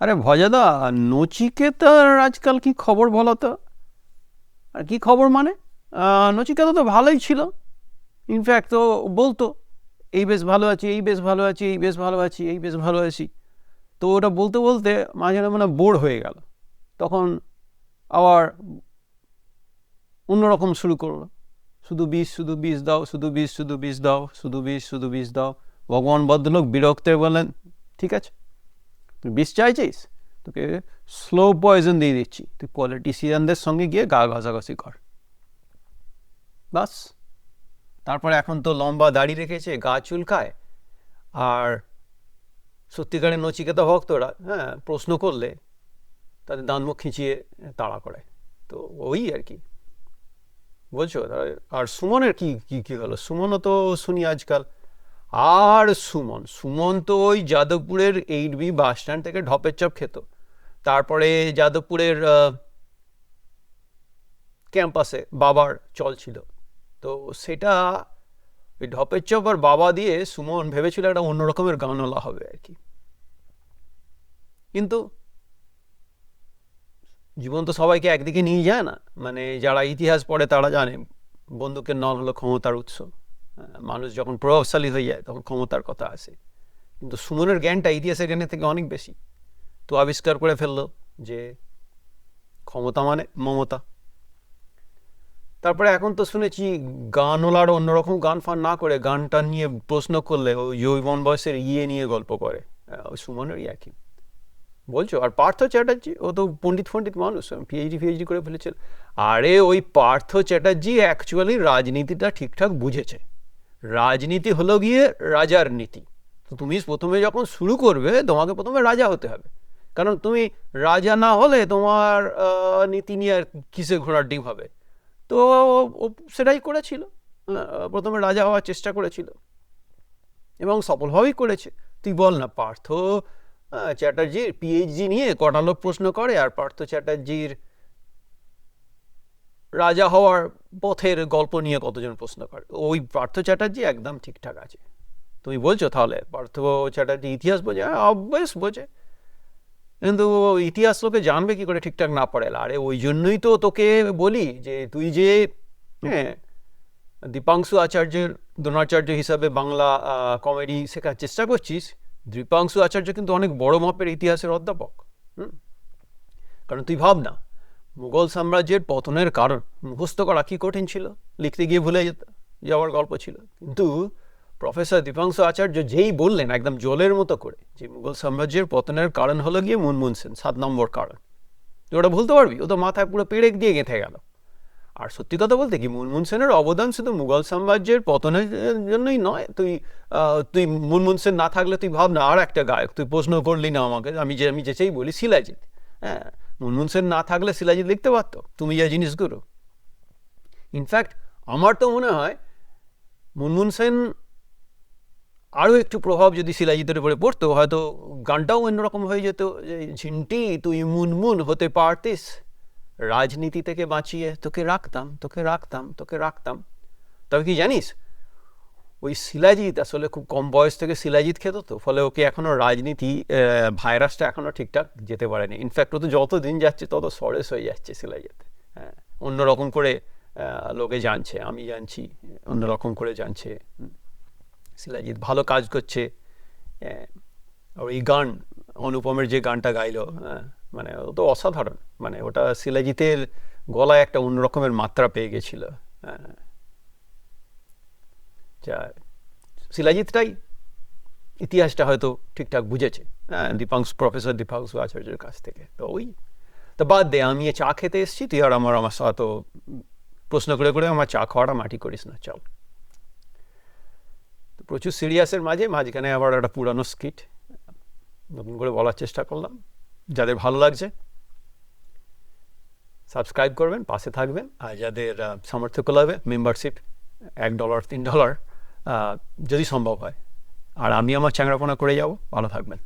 আরে ভজাদা, নচিকেতার আজকাল কি খবর বলো তো আর কি খবর মানে? নচিকেতা তো ভালোই ছিল। ইনফ্যাক্ট তো বলতো, এই বেশ ভালো আছি, এই বেশ ভালো আছি, এই বেশ ভালো আছি, এই বেশ ভালো আছি। তো ওটা বলতে বলতে মাঝে মানে বোর হয়ে গেল। তখন আবার অন্যরকম শুরু করল। শুধু বিষ শুধু বিষ দাও, শুধু বিষ শুধু বিষ দাও, শুধু বিষ শুধু বিষ দাও। ভগবান ভদ্রলোক বিরক্ত বলেন ঠিক আছে তুই বিষ চাইছিস? তোকে স্লো পয়জন দিয়ে দিচ্ছি। তুই পলিটিশিয়ানদের সঙ্গে গিয়ে গা ঘষাঘষি কর। বাস। তারপরে এখন তো লম্বা দাড়ি রেখেছে, গা চুলকায়। আর সত্যিকারের নচিকেতা ভক্তরা হ্যাঁ প্রশ্ন করলে তাদের দান মুখ খিঁচিয়ে তাড়া করে। তো ওই আর কি। বলছো? আর- সুমনের কি কি কি হলো? সুমনও তো শুনি আজকাল। আর সুমন সুমন তো ওই যাদবপুরের এইট বি বাস স্ট্যান্ড থেকে ঢপের চপ খেত। তারপরে যাদবপুরের ক্যাম্পাসে বাবার চল ছিল। তো সেটা ওই ঢপের চপ আর বাবা দিয়ে সুমন ভেবেছিল একটা অন্য রকমের গানওয়ালা হবে আর কি। কিন্তু জীবন তো সবাইকে একদিকে নিয়ে যায় না। মানে যারা ইতিহাস পড়ে তারা জানে বন্দুকের নল হলো ক্ষমতার উৎস। মানুষ যখন প্রভাবশালী হয়ে যায় তখন ক্ষমতার কথা আসে কিন্তু সুমনের জ্ঞানটা ইতিহাসের জ্ঞানের থেকে অনেক বেশি। তো আবিষ্কার করে ফেলল যে ক্ষমতা মানে মমতা। তারপরে এখন তো শুনেছি গানওয়ালার অন্যরকম গান ফান না করে গানটা নিয়ে প্রশ্ন করলে ওই যৌবন বয়সের ইয়ে নিয়ে গল্প করে। ওই সুমনেরই একই। বলছো, আর পার্থ চ্যাটার্জি, ও তো পণ্ডিত ফণ্ডিত মানুষ পিএইচডি ফিএইচডি করে ফেলেছিল। আরে, ওই পার্থ চ্যাটার্জি অ্যাকচুয়ালি রাজনীতিটা ঠিকঠাক বুঝেছে। রাজনীতি হলো গিয়ে রাজার নীতি। তো তুমি প্রথমে যখন শুরু করবে, তোমাকে প্রথমে রাজা হতে হবে। কারণ তুমি রাজা না হলে তোমার নীতি নিয়ে আর কিসে ঘোড়ার ডিম হবে? তো সেটাই করেছিল। প্রথমে রাজা হওয়ার চেষ্টা করেছিল। এবং সফলভাবেই করেছে। তুই বল না, পার্থ চ্যাটার্জির পিএইচডি নিয়ে কটা লোক প্রশ্ন করে? আর পার্থ চ্যাটার্জির রাজা হওয়ার পথের গল্প নিয়ে কতজন প্রশ্ন করে। ওই পার্থ চ্যাটার্জি একদম ঠিকঠাক আছে। তুমি বলছো তাহলে, পার্থ চ্যাটার্জি ইতিহাস বোঝে? হ্যাঁ অবভিয়াস বোঝে। কিন্তু ইতিহাস লোকে জানবে কি করে ঠিকঠাক না পড়ে? আরে ওই জন্যই তো তোকে বলি যে তুই যে হ্যাঁ দীপাংশু আচার্যের, দ্রোণাচার্য হিসাবে বাংলা কমেডি শেখার চেষ্টা করছিস, দীপাংশু আচার্য কিন্তু অনেক বড় মাপের ইতিহাসের অধ্যাপক। হুম? কারণ তুই ভাব না মুঘল সাম্রাজ্যের পতনের কারণ। মুখস্থ করা কি কঠিন ছিল? লিখতে গিয়ে ভুলে যেত যাওয়ার গল্প ছিল। কিন্তু প্রফেসর দীপাংশু আচার্য যেই বললেন একদম জলের মতো করে যে মুঘল সাম্রাজ্যের পতনের কারণ হলো গিয়ে মুনমুন সেন, সাত নম্বর কারণ। তুই ওটা ভুলতে পারবি? ও তো মাথায় পুরো পেরেক দিয়ে গেঁথে গেল। আর সত্যি কথা বলতে কি, মুনমুন সেনের অবদান শুধু মুঘল সাম্রাজ্যের পতনের জন্যই নয়। তুই তুই মুনমুন সেন না থাকলে তুই ভাব না আর একটা গায়ক, তুই প্রশ্ন করলি না আমাকে, আমি যে, আমি যেচেই বলি, শিলাজিৎ। হ্যাঁ মুনমুন সেন না থাকলে শিলাজিৎ লিখতে পারতো। তুমি যা জিনিসগুলো ইনফ্যাক্ট আমার তো মনে হয় মুনমুন সেন আরও একটু প্রভাব যদি শিলাজিতের উপরে পড়তো, হয়তো গানটাও অন্যরকম হয়ে যেত ঝিন্টি, তুই মুনমুন হতে পারতিস। রাজনীতি থেকে বাঁচিয়ে তোকে রাখতাম তোকে রাখতাম তোকে রাখতাম। তবে কি জানিস ওই শিলাজিৎ আসলে খুব কম বয়স থেকে শিলাজিৎ খেত তো ফলে ওকে এখনও রাজনীতি ভাইরাসটা এখনও ঠিকঠাক যেতে পারেনি। ইনফ্যাক্ট ও তো যত দিন যাচ্ছে তত সরেস হয়ে যাচ্ছে শিলাজিৎ। হ্যাঁ অন্যরকম করে লোকে জানছে আমি জানছি অন্যরকম করে জানছে। শিলাজিৎ ভালো কাজ করছে এই গান অনুপমের যে গানটা গাইলো হ্যাঁ, মানে ও তো অসাধারণ মানে ওটা শিলাজিতের গলায় একটা অন্যরকমের মাত্রা পেয়ে গেছিল হ্যাঁ। শিলাজিৎটাই ইতিহাসটা হয়তো ঠিকঠাক বুঝেছে। হ্যাঁ দীপাংশু, প্রফেসর দীপাংশু আচার্যের কাছ থেকে। তো ওই, তো বাদ দে, আমি চা খেতে এসেছি, তুই আর আমার আমার সাথে প্রশ্ন করে করে আমার চা খাওয়াটা মাটি করিস না, চল। তো প্রচুর সিরিয়াসের মাঝে, মাঝখানে আবার একটা পুরানো স্কিট নতুন করে বলার চেষ্টা করলাম, যাদের ভালো লাগছে সাবস্ক্রাইব করবেন, পাশে থাকবেন, আর যাদের সামর্থ্য লাগবে মেম্বারশিপ এক ডলার তিন ডলার যদি সম্ভব হয়। আর আমি আমার চ্যাংরাপোনা করে যাব। ভালো থাকবেন।